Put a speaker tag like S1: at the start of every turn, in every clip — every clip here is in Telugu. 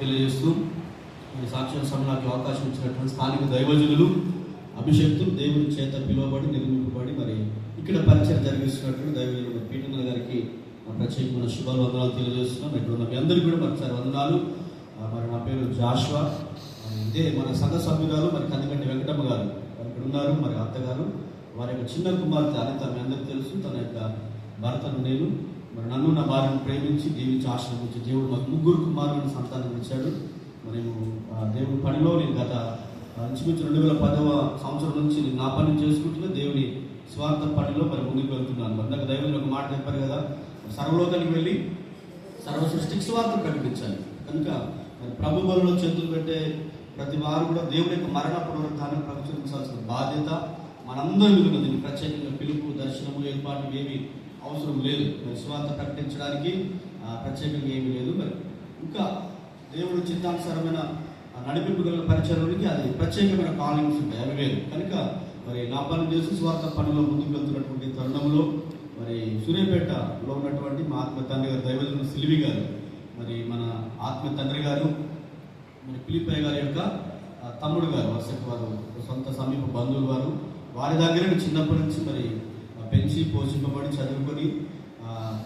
S1: తెలియజేస్తూ ఈ సాక్ష్య సమయానికి అవకాశం ఇచ్చినటువంటి స్థానిక దైవజనులు అభిషక్తులు దేవుని చేత పిలువబడి నిర్మింపబడి మరి ఇక్కడ పరిచయం జరిగిస్తున్నటువంటి దైవజనులు పీఠంగల గారికి ప్రత్యేకమైన శుభాలు వందనాలు తెలియజేస్తున్నాం. ఇక్కడ ఉన్న మీ అందరికీ కూడా మరొకసారి వందనాలు. మరి నా పేరు జాష్వా. ఇదే మన సంఘ సభ్యురాలు మరి కందికంటి వెంకటమ్మ గారు. వారు ఇక్కడ ఉన్నారు మరి అత్తగారు. వారి యొక్క చిన్న కుమార్తె అనిత మీ అందరికీ తెలుసు. తన యొక్క భర్తను నేను మరి నన్ను నా భార్యను ప్రేమించి దీవించి ఆశ్రమించి దేవుడు మాకు ముగ్గురు కుమారులను సంతానం ఇచ్చాడు. మరి ఆ, పనిలో నేను గత ఇంచుమించు రెండు వేల పదవ సంవత్సరం నుంచి నేను నా పని చేసుకుంటున్నా దేవుని స్వార్థ పనిలో మరి ముందుకు వెళ్తున్నాను. మరి నాకు దైవం ఒక మాట చెప్పారు కదా సర్వలోకానికి వెళ్ళి సర్వ సృష్టికి స్వార్థం ప్రకటించాలి కనుక మరి ప్రభు బలంలో చేతులు పెట్టే ప్రతి వారు కూడా దేవుని యొక్క మరణ పునరుద్ధానం ప్రచురించాల్సిన బాధ్యత మనందరి మీద ఉన్నది. ప్రత్యేకంగా పిలుపు దర్శనము ఏర్పాటు ఏమి అవసరం లేదు. మరి స్వార్థ ప్రకటించడానికి ప్రత్యేకంగా ఏమీ లేదు. మరి ఇంకా దేవుడు చిత్తానుసారమైన నడిపింపు గల పరిచయాలకి అది ప్రత్యేకమైన కాలింగ్స్ ఉంటాయి. అవి లేదు కనుక మరి నా పని చేసి స్వార్థ పనిలో ముందుకు వెళ్తున్నటువంటి తరుణంలో మరి సూర్యాపేటలో ఉన్నటువంటి మా ఆత్మ తండ్రి గారు దైవజన సిలివి గారు మరి మన ఆత్మ తండ్రి గారు మరి పిలిపయ్య గారి యొక్క తమ్ముడు గారు వరుసకు వారు సొంత సమీప బంధువులు వారు వారి దగ్గర చిన్నప్పటి నుంచి మరి పెంచి పోషింపబడి చదువుకొని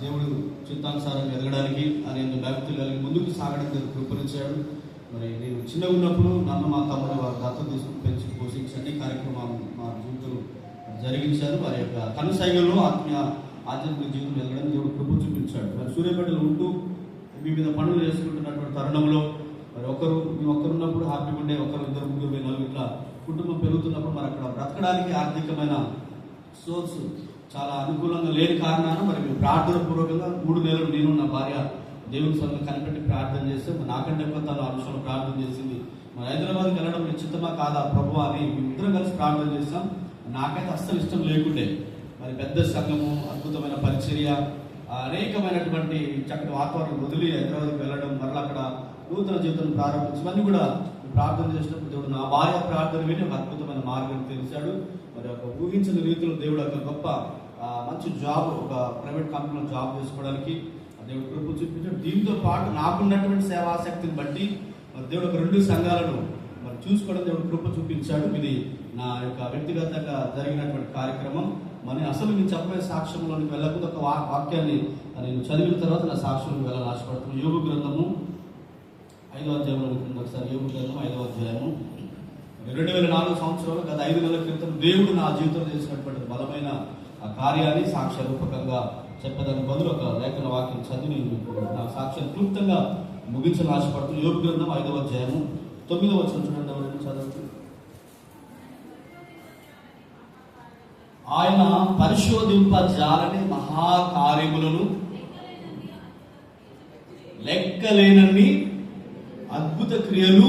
S1: దేవుడు చిత్తానుసారం ఎదగడానికి అనే భక్తులు కలిగి ముందుకు సాగడానికి కృపరించాడు మరి నేను చిన్నగా ఉన్నప్పుడు నన్ను మా తమ్ముడు వారు దత్త తీసుకుని పెంచి పోషించండి కార్యక్రమం మా జీవితంలో జరిగించారు. వారి యొక్క కనుసైగల్లో ఆత్మీయ ఆధ్యాత్మిక జీవితం ఎదగడం దేవుడు కృప చూపించాడు. మరి సూర్యాపేటలో ఉంటూ వివిధ పనులు చేసుకుంటున్నటువంటి తరుణంలో మరి ఒకరు మేము ఒక్కరున్నప్పుడు హ్యాపీ ఉండే ఒకరు ఇద్దరు ముగ్గురు నలుగురు ఇట్లా కుటుంబం పెరుగుతున్నప్పుడు మరి అక్కడ బ్రతకడానికి ఆర్థికమైన సోర్స్ చాలా అనుకూలంగా లేని కారణాన మరి మేము ప్రార్థన పూర్వకంగా మూడు నెలలు నేను నా భార్య దేవుని సభలో కనిపెట్టి ప్రార్థన చేస్తే మరి నాకంటే ఎక్కువ తన అంశంలో ప్రార్థన చేసింది. మరి హైదరాబాద్కి వెళ్ళడం నిశ్చితమా కాదా ప్రభు అని మేమిద్దరం కలిసి ప్రార్థన చేస్తాం నాకైతే అస్సలు ఇష్టం లేకుండే. మరి పెద్ద సంఘము అద్భుతమైన పరిచర్య అనేకమైనటువంటి చక్కటి వాతావరణం వదిలి హైదరాబాద్కి వెళ్ళడం మరలా అక్కడ నూతన జీవితం ప్రారంభించి కూడా ప్రార్థన చేసినప్పుడు దేవుడు నా భార్య ప్రార్థన విని ఒక అద్భుతమైన మార్గం తెలిసాడు మరి ఒక ఊహించిన రీతిలో దేవుడు ఒక గొప్ప మంచి జాబ్ ఒక ప్రైవేట్ కంపెనీలో జాబ్ చేసుకోవడానికి దేవుడు కృప చూపించాడు. దీంతో పాటు నాకున్నటువంటి సేవాశక్తిని బట్టి మరి దేవుడు ఒక రెండు సంఘాలను మరి చూసుకోవడం దేవుడు కృప చూపించాడు. ఇది నా యొక్క వ్యక్తిగతంగా జరిగినటువంటి కార్యక్రమం. మరి అసలు నేను చెప్పే సాక్ష్యంలోనికి వెళ్ళకుండా ఒక వా- వాక్యాన్ని నేను చదివిన తర్వాత నా సాక్ష్యంలోకి వెళ్ళాలని ఆశపడుతున్నాను. యోగ గ్రంథము ఐదో అధ్యాయంలో ఉంటుంది ఒకసారి యోగ గ్రంథం ఐదో అధ్యాయము. రెండు వేల నాలుగు సంవత్సరాలు గత ఐదు నెలల క్రితం దేవుడు నా జీవితంలో చేసినటువంటి బలమైన కార్యాన్ని సాక్ష్య రూపకంగా చెప్పేదానికి బదులు ఒక లేఖన వాక్యం చదివి నేను నా సాక్ష్యం క్లుప్తంగా ముగించని ఆశపడుతూ యోగ గ్రంథం ఐదవ అధ్యాయము తొమ్మిదవ వచ్చిన చూడండి ఎవరైనా చదవచ్చు ఆయన పరిశోధింపజాలని మహాకార్యములను లెక్కలేనన్ని అద్భుత క్రియలు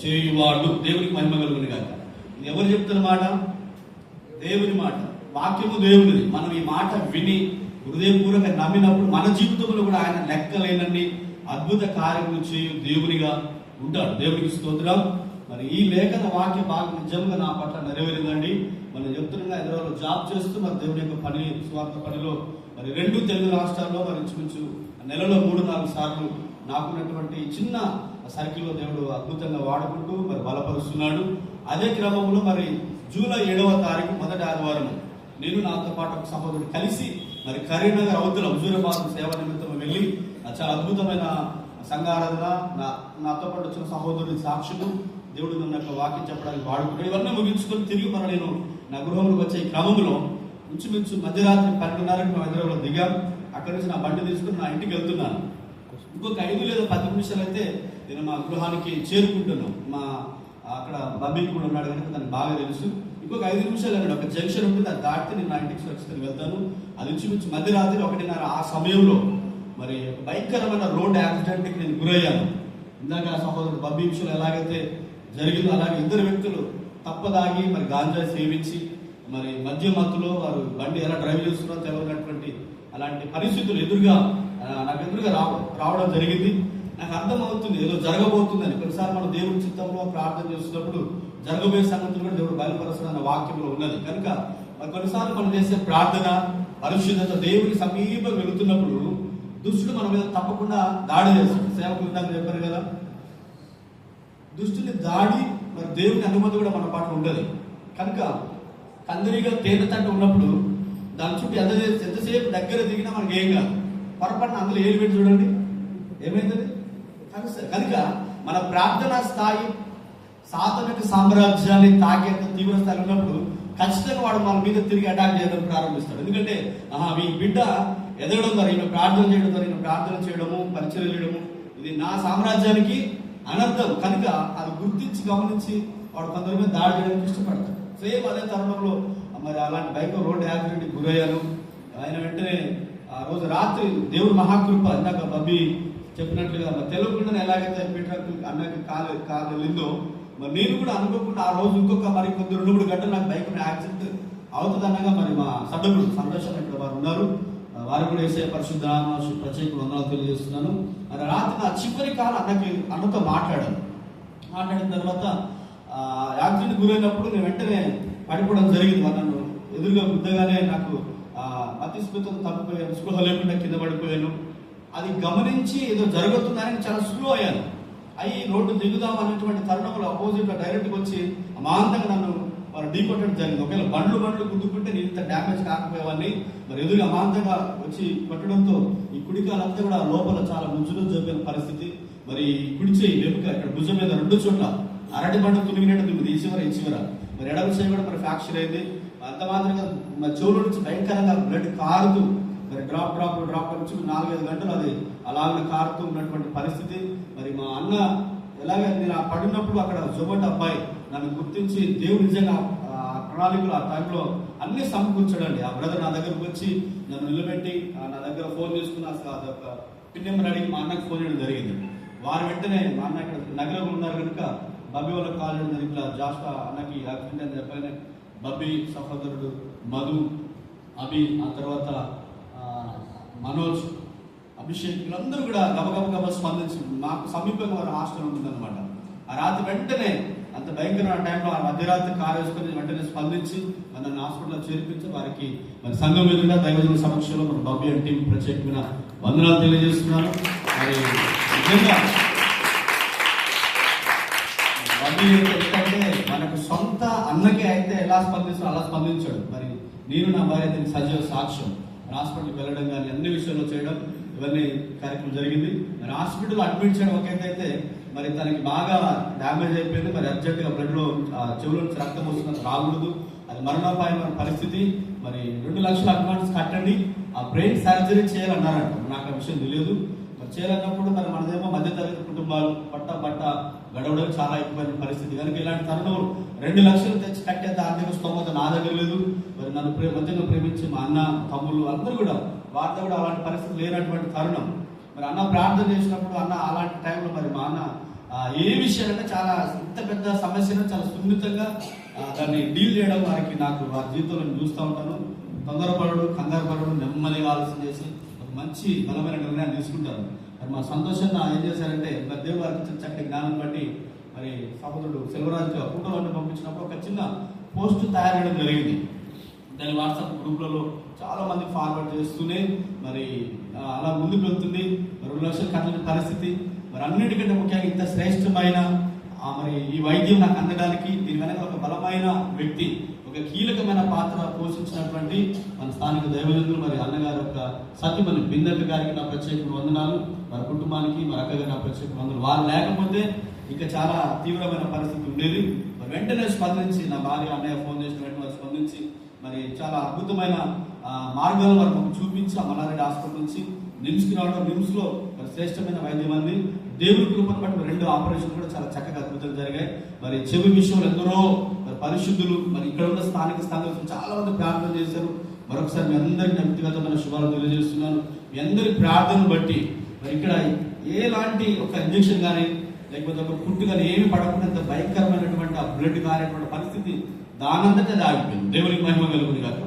S1: చేయువాడు. దేవునికి మహిమ కలుగుని కాక ఎవరు చెప్తున్న మాట? దేవుని మాట. వాక్యము దేవుడిది. మనం ఈ మాట విని హృదయపూర్వక నమ్మినప్పుడు మన జీవితంలో కూడా ఆయన లెక్కలేనన్ని అద్భుత కార్యములు చేయు దేవునిగా ఉంటాడు. దేవునికి స్తోత్రం. మరి ఈ లేఖన వాక్య భాగం నిజంగా నా పట్ల నెరవేరిందండి. మనం చెప్తున్నా హైదరాబాద్లో జాబ్ చేస్తూ మరి దేవుని యొక్క పని స్వార్థ పనిలో మరి రెండు తెలుగు రాష్ట్రాల్లో మరి ఇంచుమించు నెలలో మూడు నాలుగు సార్లు నాకున్నటువంటి చిన్న సర్కిల్లో దేవుడు అద్భుతంగా వాడుకుంటూ మరి బలపరుస్తున్నాడు. అదే క్రమంలో మరి జూలై ఏడవ తారీఖు మొదటి ఆదివారం నేను నాతో పాటు ఒక సహోదరుడు కలిసి మరి కరీంనగర్ అవతల హుజూరాబాద్ సేవ నిమిత్తం వెళ్ళి చాలా అద్భుతమైన సంఘారాధన నా నాతో పాటు వచ్చిన సహోదరుడి సాక్షులు దేవుడు నన్ను యొక్క వాక్యం చెప్పడానికి వాడుకుంటాడు. ఇవన్నీ ముగించుకొని తిరిగి మన నేను నా గృహంలోకి వచ్చే ఈ క్రమంలో ఇంచుమించు మధ్యరాత్రి పన్నెండున్నరకు మేము హైదరాబాద్లో దిగాం. అక్కడి నుంచి నా బండి తీసుకుని నా ఇంటికి వెళ్తున్నాను. ఇంకొక ఐదు లేదా పది నిమిషాలు అయితే నేను మా గృహానికి చేరుకుంటున్నాను మా అక్కడ బబ్బీ కూడా ఉన్నాడు కనుక దానికి బాగా తెలుసు. ఇంకొక ఐదు నిమిషాలు అక్కడ ఒక జంక్షన్ ఉంటుంది అది దాటితే నేను నా ఇంటికి సురక్షితం వెళ్తాను. అది ఇంచుమించు మధ్యరాత్రి ఒకటిన్నర ఆ సమయంలో మరి భయంకరమైన రోడ్ యాక్సిడెంట్కి నేను గురయ్యాను. ఇందాక ఆ సహోదరుడు బబ్బీ విషయంలో ఎలాగైతే జరిగిందో అలాగే ఇద్దరు వ్యక్తులు తప్పదాగి మరి గాంజా సేవించి మరి మధ్య మత్తులో వారు బండి ఎలా డ్రైవ్ చేస్తున్నారో తెలియనటువంటి అలాంటి పరిస్థితులు ఎదురుగా నాకు ఎదురుగా రావ రావడం జరిగింది. నాకు అర్థమవుతుంది ఏదో జరగబోతుందని. కొన్నిసార్లు మనం దేవుడి చిత్తంలో ప్రార్థన చేస్తున్నప్పుడు జరగబోయే సంగతులు కూడా దేవుడు బయలుపరచడం అన్న వాక్యంలో ఉన్నది. కనుక మరి కొన్నిసార్లు మనం చేసే ప్రార్థన పరిశుద్ధత దేవుని సమీపం వెళుతున్నప్పుడు దుష్టుడు మన మీద తప్పకుండా దాడి చేస్తాడు. సేవకులు ఇందాక చెప్పారు కదా దుష్టుని దాడి మరి దేవుని అనుమతి కూడా మన పాటు ఉండదు. కనుక కందిరిగా తేనె తట్టు ఉన్నప్పుడు దాని చుట్టూ ఎంత ఎంతసేపు దగ్గర దిగినా మనకి ఏం కాదు. పొరపాటున అందులో ఏలు పెట్టి చూడండి. ఏమైంది కనుక- కనుక మన ప్రార్థనా స్థాయి సాతనిక సామ్రాజ్యాన్ని తాకేంత తీవ్ర స్థాయి ఉన్నప్పుడు ఖచ్చితంగా వాడు మన మీద తిరిగి అటాక్ చేయడం ప్రారంభిస్తాడు. ఎందుకంటే ఆహా మీ బిడ్డ ఎదగడం ద్వారా ఈమె ప్రార్థన చేయడం ద్వారా ఈమె ప్రార్థన చేయడము పరిచయం చేయడము ఇది నా సామ్రాజ్యానికి అనర్థం. కనుక అది గుర్తించి గమనించి వాడు కొందరి మీద దాడి చేయడానికి ఇష్టపడతాడు. సేమ్ అదే తరుణంలో మరి అలాంటి బైక్ రోడ్ యాక్సిడెంట్ గురయ్యాను. ఆయన వెంటనే ఆ రోజు రాత్రి దేవుడు మహాకృప ఇందాక బబ్బి చెప్పినట్లుగా మరి ఎలాగైతే పీటర్ అన్నకి కాలు కాలు వెళ్ళిందో మరి నేను కూడా అనుకోకుండా ఆ రోజు ఇంకొక మరి కొద్ది రెండు మూడు గంటలు నాకు బైక్ యాక్సిడెంట్ అవుతుంది అనగా మరి మా సభ్యులు సంతోషం ఇక్కడ వారు ఉన్నారు. వారు కూడా వేసే పరిశుద్ధ ప్రత్యేక వందనాలు తెలియజేస్తున్నాను. మరి రాత్రి నా చివరి కాలం అన్నకి అన్నతో మాట్లాడాను. మాట్లాడిన తర్వాత యాక్సిడెంట్ గురైనప్పుడు నేను వెంటనే పడిపోవడం జరిగింది. నన్ను ఎదురుగా గుద్దగానే నాకు అతిస్మృతం తప్పిపోయాను. స్పృహ లేకుండా కింద పడిపోయాను. అది గమనించి ఏదో జరుగుతుందని చాలా స్లో అయ్యాను. అయ్యి రోడ్డు దిగుదాం అనేటువంటి తరుణంలో అపోజిట్లో డైరెక్ట్ వచ్చి అమాంతంగా నన్ను వారు ఢీ కొట్టడం జరిగింది. ఒకవేళ బండ్లు బండ్లు గుద్దుకుంటే నేను ఇంత డ్యామేజ్ కాకపోయేవాడిని. మరి ఎదురుగా అమాంతంగా వచ్చి కొట్టడంతో ఈ కుడికాలంతా కూడా లోపల చాలా ముంచులో జరిపిన పరిస్థితి. మరి ఈ కుడి చేయి వెనుక ఇక్కడ భుజం మీద రెండు చోట్ల అరటి బండ్లు తునిగినట్టు తుమ్మిది ఈ చివర ఈ చివర. మరి ఎడవ చేయి కూడా మరి ఫ్రాక్చర్ అయింది. అంత మాత్రంగా మా చెవుల నుంచి భయంకరంగా బ్లడ్ కారుతూ మరి డ్రాప్ డ్రాప్ డ్రాప్ వచ్చి నాలుగైదు గంటలు అది అలాగే కారుతూ ఉన్నటువంటి పరిస్థితి. మరి మా అన్న ఎలాగ నేను ఆ పడినప్పుడు అక్కడ జొమాటో అబ్బాయి నన్ను గుర్తించి దేవుడు నిజంగా ఆ ప్రణాళికలు ఆ టైంలో అన్ని సమకూర్చాడండి. ఆ బ్రదర్ నా దగ్గరకు వచ్చి నన్ను నిలబెట్టి ఆ నా దగ్గర ఫోన్ చేసుకున్న పిన్ నెంబర్ అడిగి మా అన్నకు ఫోన్ చేయడం జరిగింది. వారు వెంటనే మా అన్న ఇక్కడ నగరంలో ఉన్నారు కనుక బబ్బీ వాళ్ళకి కాల్ చేయడం జరిగింది. ఇట్లా జాస్టా అన్నకి యాక్సిడెంట్ అని చెప్పగానే బబ్బీ సహోదరుడు మధు అభి ఆ తర్వాత మనోజ్ అభిషేక్ వీళ్ళందరూ కూడా గబగబ గబ స్పందించి మాకు సమీపంగా వారి హాస్టల్ ఉంటుందన్నమాట. ఆ రాత్రి వెంటనే అంత భయంకరమైన టైంలో ఆ మధ్యరాత్రి కారు వేసుకొని వెంటనే స్పందించి నన్ను హాస్పిటల్లో చేర్పించి వారికి మరి సంఘం ఎదురుగా దైవజన సమక్షంలో మన బాబీ అండ్ టీం ప్రత్యేకమైన వందనాలు తెలియజేస్తున్నాను. మరి నిజంగా బాబీ మనకు సొంత అన్నకే అయితే ఎలా స్పందిస్తారో అలా స్పందించాడు. మరి నేను నా భార్య దీనికి సజీవ సాక్ష్యం. హాస్పిటల్కి వెళ్ళడం కానీ అన్ని విషయాల్లో చేయడం ఇవన్నీ కార్యక్రమం జరిగింది. మరి హాస్పిటల్ అడ్మిట్ చేయడం ఒక అయితే మరి తనకి బాగా డ్యామేజ్ అయిపోయింది మరి అర్జెంట్గా బ్లడ్లో బ్లడ్ చెవుల నుంచి రక్తం వస్తున్నది రాకూడదు. అది మరణోపాయమైన పరిస్థితి. మరి రెండు లక్షల అడ్వాన్స్ కట్టండి. ఆ బ్రెయిన్ సర్జరీ చేయాలన్నారంట. నాకు ఆ విషయం తెలియదు. చేయాలన్నప్పుడు మరి మనదేమో మధ్యతరగతి కుటుంబాలు పట్ట పట్ట గడవడం చాలా ఎక్కువైన పరిస్థితి. కనుక ఇలాంటి తరుణం రెండు లక్షలు తెచ్చి కట్టేంత ఆర్థిక స్తోమత నా దగ్గర లేదు. మరి నన్ను మధ్యలో ప్రేమించి మా అన్న తమ్ముళ్ళు అందరూ కూడా వారితో కూడా అలాంటి పరిస్థితి లేనటువంటి తరుణం. మరి అన్న ప్రార్థన చేసినప్పుడు అన్న అలాంటి టైంలో మరి మా అన్న ఏ విషయాలంటే చాలా ఇంత పెద్ద సమస్యను చాలా సున్నితంగా దాన్ని డీల్ చేయడం వారికి నాకు వారి జీవితంలో చూస్తూ ఉంటాను. తొందరపడడు కంగారు పడడం నెమ్మదిగా ఆలోచన చేసి మంచి బలమైన నిర్ణయాన్ని తీసుకుంటారు. మరి మా సంతోషంగా ఏం చేశారంటే మరి దేవుడు వారికి చక్కటి జ్ఞానం బట్టి మరి సహోదరుడు సెల్వరాజు ఫోటోలను పంపించినప్పుడు ఒక చిన్న పోస్ట్ తయారయడం జరిగింది. దాని వాట్సాప్ గ్రూప్లలో చాలా మంది ఫార్వర్డ్ చేస్తూనే మరి అలా ముందుకు వెళ్తుంది. మరి రెండు లక్షలు కట్టిన పరిస్థితి. మరి అన్నిటికంటే ముఖ్యంగా ఇంత శ్రేష్టమైన మరి ఈ వైద్యం నాకు అందడానికి దీని వెనక ఒక బలమైన వ్యక్తి కీలకమైన పాత్ర పోషించినటువంటి మన స్థానిక దైవజనులు మరి అన్నగారు యొక్క సత్యమని బిందక గారికి నా ప్రత్యేక వందనాలు. వారి కుటుంబానికి మరి అక్కగారి నా ప్రత్యేక వందనాలు. వారు లేకపోతే ఇంకా చాలా తీవ్రమైన పరిస్థితి ఉండేది. మరి వెంటనే స్పందించి నా భార్య అన్నయ్య ఫోన్ చేసిన వెంటనే స్పందించి మరి చాలా అద్భుతమైన మార్గాలు వారు మాకు చూపించి ఆ హాస్పిటల్ నుంచి నిమ్స్కి రావడం నిమ్స్లో మరి శ్రేష్టమైన వైద్యం అంది. దేవుడి కృపను బట్టి రెండు ఆపరేషన్ కూడా చాలా చక్కగా అద్భుతంగా జరిగాయి. మరి చెవి విషయంలో ఎందరో మరి పరిశుద్ధులు మరి ఇక్కడ ఉన్న స్థానిక స్థానికులు చాలా మంది ప్రార్థన చేశారు. మరొకసారి మీ అందరికీ నా వ్యక్తిగతమైన శుభాలు తెలియజేస్తున్నాను. మీ అందరి ప్రార్థనను బట్టి మరి ఇక్కడ ఎలాంటి ఒక ఇంజక్షన్ కానీ లేకపోతే ఒక పుట్టు కానీ ఏమి పడకుండా ఇంత భయంకరమైనటువంటి ఆ బ్లడ్ కారేటువంటి పరిస్థితి దానంతటే అది ఆగిపోయింది. దేవునికి మహిమ కలుగుని కాక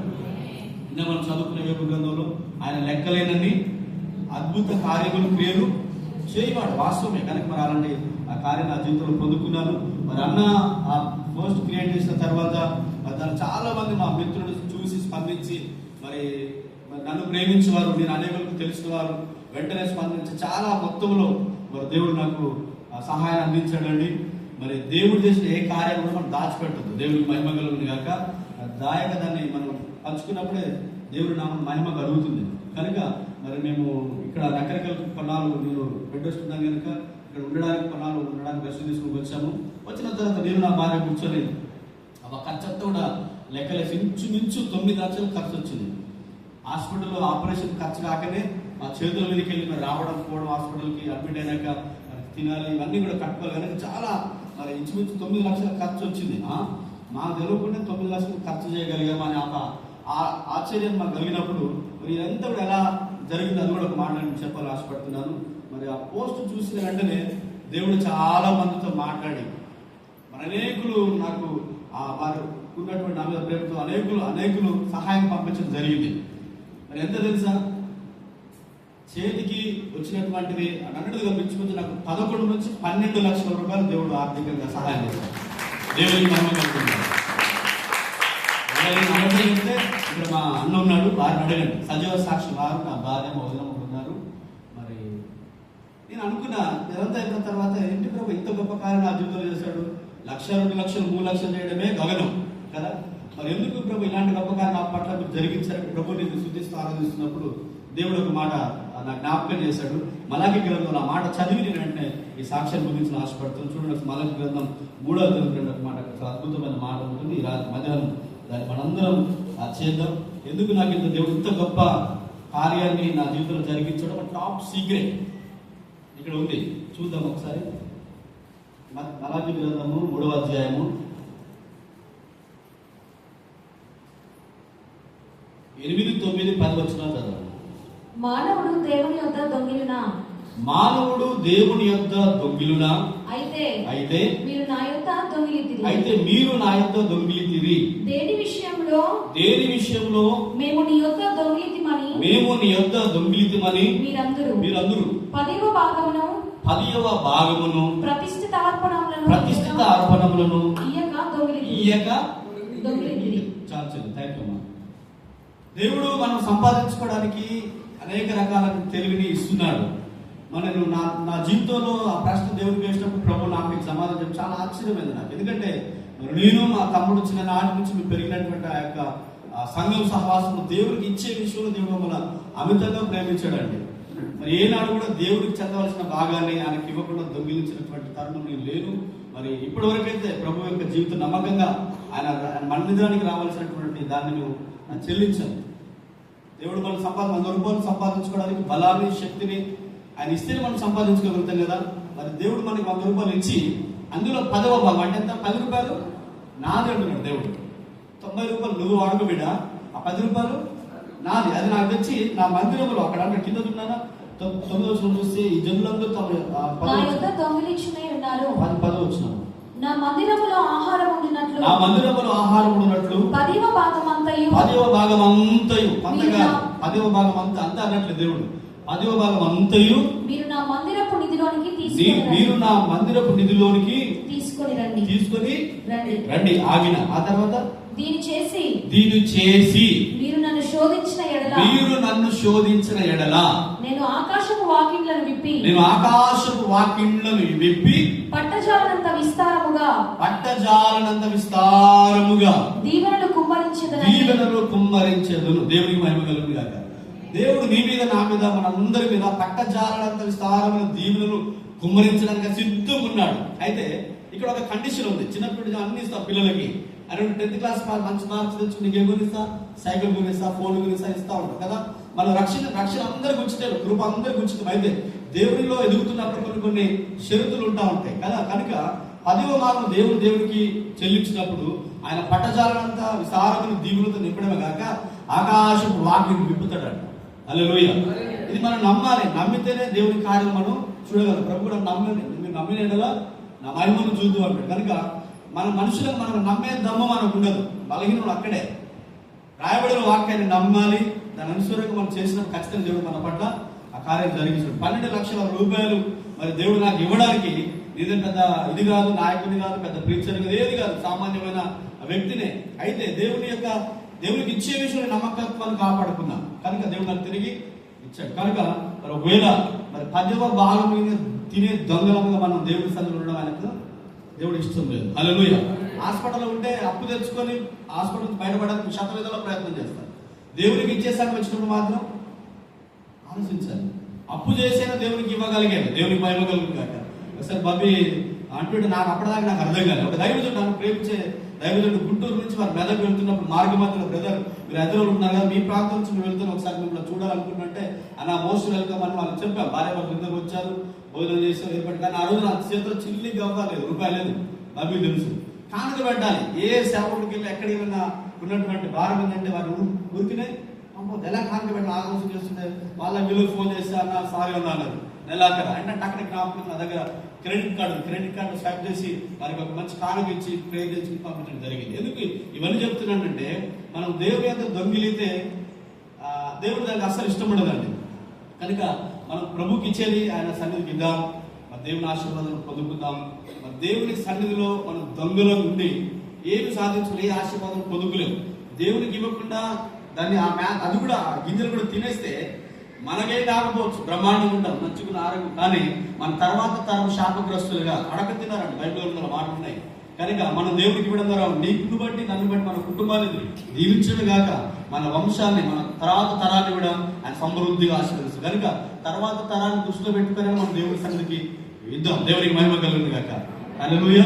S1: నిన్న మనం చదువుకునే వేపు గ్రంథంలో ఆయన లెక్కలేనని అద్భుత కార్యములు క్రియలు చేయవాడు వాస్తవమే. కనుక మరి అలాంటి ఆ కార్యం నా జీవితంలో పొందుకున్నాను. మరి అన్న ఆ పోస్ట్ క్రియేట్ చేసిన తర్వాత మరి దాన్ని చాలా మంది మా మిత్రులు చూసి స్పందించి మరి మరి నన్ను ప్రేమించేవారు నేను అనేకులకు తెలిసిన వెంటనే స్పందించి చాలా మొత్తంలో మరి దేవుడు నాకు సహాయం అందించాడండి. మరి దేవుడు చేసిన ఏ కార్యం కూడా మనం దాచిపెట్టద్దు. దేవుడికి మహిమ కలుగుతుంది కాక దాయక దాన్ని మనం పంచుకున్నప్పుడే దేవుడి నామం మహిమ కలుగుతుంది. కనుక మరి మేము ఇక్కడ రకరకాల పన్నాలు నేను పెట్టొస్తున్నాను కనుక ఇక్కడ ఉండడానికి పన్నాలు ఉండడానికి బస్సు తీసుకుని వచ్చాము. వచ్చిన తర్వాత నేను నా భార్య కూర్చొని ఆ ఖర్చంతా కూడా లెక్కలేసి ఇంచుమించు తొమ్మిది లక్షలు ఖర్చు వచ్చింది. హాస్పిటల్లో ఆపరేషన్ ఖర్చు కాకనే మా చేతుల మీదకి వెళ్ళి మరి రావడం పోవడం హాస్పిటల్కి అడ్మిట్ అయినాక తినాలి ఇవన్నీ కూడా కట్టుకోవాలి కనుక చాలా మరి ఇంచుమించు తొమ్మిది లక్షల ఖర్చు వచ్చింది. మాకు తెలియకుండా తొమ్మిది లక్షలు ఖర్చు చేయగలిగామని ఒక ఆ- ఆశ్చర్యం మాకు కలిగినప్పుడు మరి ఇదంతా కూడా ఎలా జరిగింది. అది కూడా ఒక మాట నేను చెప్పాలని ఆశపడుతున్నాను. మరి ఆ పోస్ట్ చూసిన వెంటనే దేవుడు చాలా మందితో మాట్లాడి మరి అనేకులు నాకు ఆ వారు ఉన్నటువంటి నా మీద ప్రేమతో అనేకులు అనేకులు సహాయం పంపించడం జరిగింది. మరి ఎంత తెలుసా? చేతికి వచ్చినటువంటిది అన్నట్టుగా పెంచుకుంటే నాకు పదకొండు నుంచి పన్నెండు లక్షల రూపాయలు దేవుడు ఆర్థికంగా సహాయం చేశాడు. దేవుడికి మహిమ కలుగుతుంది. ఇక్కడ మా అన్న ఉన్నాడు వారిని అడగండి సజీవ సాక్షి వారు నా భార్య మౌలం ఉన్నారు. మరి నేను అనుకున్నా నిరంతరం అయిన తర్వాత ఏంటి ప్రభు ఇంత గొప్ప కార్యం నా జీవితంలో చేశాడు? లక్ష రెండు లక్షలు మూడు లక్షలు చేయడమే గగనం కదా? మరి ఎందుకు ప్రభు ఇలాంటి గొప్ప కార్యం నా పట్ల మీరు జరిగించారు ప్రభు నేను శుద్ధిస్తూ ఆరాధిస్తున్నప్పుడు దేవుడు ఒక మాట నా జ్ఞాపకం చేశాడు. మలాకి గ్రంథంలో ఆ మాట చదివి నేను వెంటనే ఈ సాక్ష్యం గురించి ఆశపడుతున్నాను. చూడండి మలాకి గ్రంథం మూడో గ్రంథం ఒక మాట. అద్భుతమైన మాట ఉంటుంది. ఈ రాత్రి మధ్యాహ్నం దాన్ని మనందరం ఆ చేద్దాం ఎందుకు నాకు ఇంత దేవుడు ఇంత గొప్ప కార్యాన్ని నా జీవితంలో జరిగించడం టాప్ సీక్రెట్ ఇక్కడ ఉంది. చూద్దాం ఒకసారి. మలాకి గ్రంథము మూడవ అధ్యాయము. ఎనిమిది తొమ్మిది పది వచ్చిన చదవండి.
S2: మానవుడు దేవుని యొద్ద దొంగిలిన?
S1: మానవుడు దేవుని యొక్క దొంగిలునా?
S2: అయితే
S1: అయితే
S2: మీరు నా యొద్ద దొంగిలితిరి.
S1: అయితే మీరు నా యొక్క దొంగిలితిరి.
S2: దేని విషయంలో
S1: దేని విషయంలో?
S2: మేము నీ యొద్ద దొంగిలితిమని.
S1: మేము నీ యొక్క దొంగిలితమని
S2: మీరందరూ
S1: మీరందరూ
S2: పదివ భాగమును
S1: పదియవ భాగమును
S2: ప్రతిష్ఠిత అర్పణములను
S1: ప్రతిష్ఠిత అర్పణములను
S2: ఇయ్యక దొంగిలితిరి
S1: ఇయ్యక
S2: దొంగిలితిరి
S1: చాలు చాలు థ్యాంక్ యూ దేవుడు మనం సంపాదించుకోవడానికి అనేక రకాల తెలివిని ఇస్తున్నాడు. మనను నా నా జీవితంలో ఆ ప్రశ్న దేవుడికి వేసినప్పుడు ప్రభు నాకు సమాధానం చెప్పి చాలా ఆశ్చర్యమైంది నాకు. ఎందుకంటే మరి నేను మా తమ్ముడు చిన్న నాటి నుంచి మేము పెరిగినటువంటి ఆ యొక్క సంఘం సహవాసం దేవుడికి ఇచ్చే విషయంలో దేవుడు మమ్మల్ని అమితంగా ప్రేమించాడండి. మరి ఏనాడు కూడా దేవుడికి చెందవలసిన భాగాన్ని ఆయనకి ఇవ్వకుండా దొంగిలించినటువంటి తరుణం నేను లేను. మరి ఇప్పటి వరకైతే ప్రభు యొక్క జీవిత నమ్మకంగా ఆయన ఆయన మన్నిదానికి రావాల్సినటువంటి దాన్ని మేము చెల్లించాను. దేవుడు మనం సంపాదన మన రూపాయలు సంపాదించుకోవడానికి బలాన్ని శక్తిని ఆయన ఇస్తే మనం సంపాదించుకోగలుగుతాం కదా. మరి దేవుడు మనకి వంద రూపాయలు ఇచ్చి అందులో పదవ భాగం అంటే ఎంత? పది రూపాయలు? నాది అంటున్నాడు దేవుడు. తొంభై రూపాయలు నువ్వు వాడుకో బిడ్డ. ఆ పది రూపాయలు? నాది అది నాకు తెచ్చి నా మందిరంలో అక్కడ అంటే కింద ఉన్నానా తొమ్మిది వచ్చిన చూస్తే ఈ జనులందరూ తమ ఆ
S2: నా మందిరములో ఆహారం ఉండినట్లు
S1: నా మందిరంలో ఆహారం ఉన్నట్లు
S2: పదివ భాగం అంతయు
S1: పదవ భాగం అంతయు అంతగా పదవ భాగం అంత అంత అన్నట్లు దేవుడు. పదవ భాగం అంతయు
S2: మీరు నా మందిరపు నిధిలోనికి
S1: నీ-
S2: తీసుకొని
S1: మీరు నా మందిరపు నిధిలోనికి
S2: తీసుకొని రండి.
S1: తీసుకొని
S2: రండి.
S1: రండి. ఆగిన. ఆ తర్వాత?
S2: దీని చేసి
S1: దీన్ని చేసి
S2: మీరు నన్ను శోధించిన ఎడల.
S1: మీరు నన్ను శోధించిన ఎడల.
S2: నేను ఆకాశపు వాకిండ్లను విప్పి
S1: నేను ఆకాశపు వాకిండ్లను విప్పి
S2: పట్టజాలనంత విస్తారముగా
S1: పట్టజాలనంత విస్తారముగా
S2: దీవెనలు కుమ్మరించదనని
S1: దీవెనలు కుమ్మరించేదును. దేవునికి మహిమ కలుగు గాక. దేవుడు నీ మీద నా మీద మనందరి మీద పట్టజాలనంత విస్తారమైన దీవెనలు కుమ్మరించడానికి సిద్ధంగా ఉన్నాడు. అయితే ఇక్కడ ఒక కండిషన్ ఉంది. చిన్నప్పటి నుంచి అన్ని ఇస్తా పిల్లలకి. అరే టెన్త్ క్లాస్ మంచి మార్క్స్ తెచ్చు నీకు ఏం సైకిల్ గురిస్తా ఫోన్ గురిస్తా ఇస్తా ఉంటాం కదా? మన రక్షణ రక్షణ అందరికి ఉచితే కృప అందరికి ఉచితం అయితే దేవుడిలో ఎదుగుతున్నప్పుడు కొన్ని కొన్ని షరతులు ఉంటా ఉంటాయి కదా? కనుక పదివ భాగం దేవుడు దేవుడికి చెల్లించినప్పుడు ఆయన పట్టజాలంతా విస్తారమైన దీవులతో నింపడమే కాక ఆకాశం వాకిని విప్పుతాడంట అల్లెలోయ ఇది మనం నమ్మాలి. నమ్మితేనే దేవుని కార్యం మనం చూడగలం. ప్రభు కూడా మీరు నమ్మిన ఎడలా నా మహిమను చూద్దు అంటాడు. కనుక మన మనుషులకు మనం నమ్మే దమ్మ మనకు ఉండదు. బలహీనుడు అక్కడే. రాయబడిన వాక్యాన్ని నమ్మాలి. దాని అనుసరంగా మనం చేసిన ఖచ్చితంగా దేవుడు మన పట్ల ఆ కార్యం జరిగించాడు. పన్నెండు లక్షల రూపాయలు మరి దేవుడు నాకు ఇవ్వడానికి ఇది పెద్ద ఇది కాదు నాయకుడిని కాదు పెద్ద ప్రీచర్ ఏది కాదు సామాన్యమైన వ్యక్తినే. అయితే దేవుని యొక్క దేవునికి ఇచ్చే విషయంలో నమ్మకత్వాన్ని కాపాడుకున్నా. కనుక దేవుడు నాకు తిరిగి ఇచ్చాడు. కనుక మరి ఒకవేళ మరి పద్యవ భాగం మీద తినే దొంగలముగా మనం దేవుడి సన్నిధిలో ఉండడం ఆయనకు దేవుడు ఇష్టం లేదు. హల్లెలూయ. హాస్పిటల్లో ఉంటే అప్పు తెచ్చుకొని హాస్పిటల్ బయటపడడానికి శతవిధంలో ప్రయత్నం చేస్తారు. దేవునికి ఇచ్చేసాక వచ్చినప్పుడు మాత్రం ఆలోచించాలి. అప్పు చేసైనా దేవునికి ఇవ్వగలిగాను. దేవునికి కాక ఒకసారి బాబీ అంటుంటే నాకు అప్పటిదాకా నాకు అర్థం కాలేదు. ఒక దైవజుడు నన్ను ప్రేమించే దైవజుడు గుంటూరు నుంచి వారు మెదక్ వెళ్తున్నప్పుడు మార్గ మధ్యలో బ్రదర్ మీరు ఎదురు ఉన్నారు కదా మీ ప్రాంతం నుంచి మేము వెళ్తున్న. ఒకసారి మిమ్మల్ని చూడాలనుకుంటుంటే అన్న మోస్ట్ వెల్కమ్ అని వాళ్ళు చెప్పాం భార్య వాళ్ళు ఇద్దరు వచ్చారు భోజనం చేసారు ఏర్పడి కానీ ఆ రోజు నా చేతిలో చిల్లి గవ్వలేదు రూపాయలు లేదు. అవి తెలుసు. కానుక పెట్టాలి. ఏ సేవకుడికి వెళ్ళి ఎక్కడికి వెళ్ళినా ఉన్నటువంటి భారం ఏంటంటే వారు ఊరికినే అమ్మో ఎలా కానుక పెట్టిన ఆలోచన చేస్తుంటే వాళ్ళ వీళ్ళు ఫోన్ చేస్తే అన్న సారీ అన్న అన్నారు. నెలాఖరు. అంటే అక్కడ జ్ఞాపకం నా దగ్గర credit card credit card swap చేసి వారికి ఒక మంచి కానుక ఇచ్చి ప్రే చేసి పంపించడం జరిగింది. ఎందుకు? ఇవన్నీ చెప్తున్నానంటే మనం దేవుడి యొక్క దొంగిలితే దేవుడు దానికి అస్సలు ఇష్టం ఉండదండి. కనుక మనం ప్రభుకి ఇచ్చేది ఆయన సన్నిధికి ఇద్దాం మన దేవుని ఆశీర్వాదం పొందుకుందాం. మన దేవుని సన్నిధిలో మనం దొంగలో ఉండి ఏమి సాధించుకుని ఏ ఆశీర్వాదం పొందుకోలేము. దేవునికి ఇవ్వకుండా దాన్ని ఆ మ్యా అది కూడా గింజలు కూడా తినేస్తే మనకైతే కాకపోవచ్చు బ్రహ్మాండం ఉంటాం మంచుకున్న ఆరోగ్యం కానీ మన తర్వాత తరం శాపగ్రస్తులుగా అడగ తిన్నారండి బైబిల్ ఉన్న మాట ఉన్నాయి. కనుక మనం దేవుడికి ఇవ్వడం ద్వారా నీకు బట్టి నన్ను బట్టి మన కుటుంబాన్ని దీవించడం గాక మన వంశాన్ని మన తర్వాత తరాన్ని కూడా ఆయన సమృద్ధిగా ఆశీర్వదిస్తుంది కనుక తర్వాత తరాన్ని దృష్టిలో పెట్టుకునే మన దేవుడి సన్నిధికి ఇద్దాం దేవునికి మహిమ కలుగుతుంది కాక హల్లెలూయా